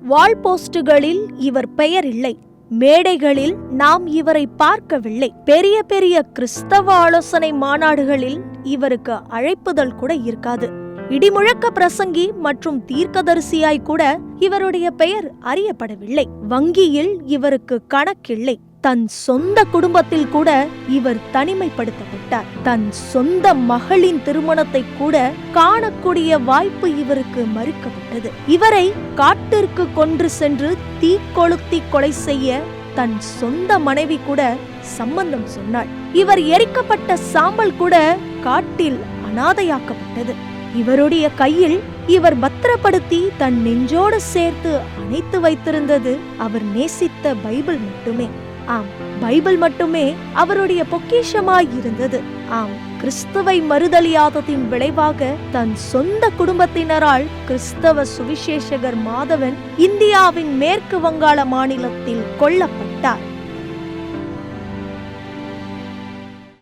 வால் போஸ்டுகளில் இவர் பெயர் இல்லை மேடைகளில் நாம் இவரை பார்க்கவில்லை. பெரிய பெரிய கிறிஸ்தவ ஆலோசனை மாநாடுகளில் இவருக்கு அழைப்புதல் கூட இருக்காது. இடிமுழக்க பிரசங்கி மற்றும் தீர்க்கதரிசியாய் கூட இவருடைய பெயர் அறியப்படவில்லை. வங்கியில் இவருக்கு கணக்கில்லை. தன் சொந்த குடும்பத்தில் கூட இவர் தனிமைப்படுத்தப்பட்டார். தன் சொந்த மகளின் திருமணத்தை கூட காணக்கூடிய வாய்ப்பு இவருக்கு மறுக்கப்பட்டது. இவரை காட்டிற்கு கொன்று சென்று தீ கொளுத்தி கொலை செய்ய தன் சொந்த மனைவி கூட சம்பந்தம் சொன்னாள். இவர் எரிக்கப்பட்ட சாம்பல் கூட காட்டில் அனாதையாக்கப்பட்டது. இவருடைய கையில் இவர் பத்திரப்படுத்தி தன் நெஞ்சோடு சேர்த்து அணைத்து வைத்திருந்தது அவர் நேசித்த பைபிள் மட்டுமே. ஆம் பைபிள் மட்டுமே அவருடைய பொக்கிஷமாய் இருந்தது. ஆம் கிறிஸ்துவை மறுதலியாததின் விளைவாக தன் சொந்த குடும்பத்தினரால் கிறிஸ்தவ சுவிசேஷகர் மாதவன் இந்தியாவின் மேற்கு வங்காள மாநிலத்தில் கொல்லப்பட்டார்.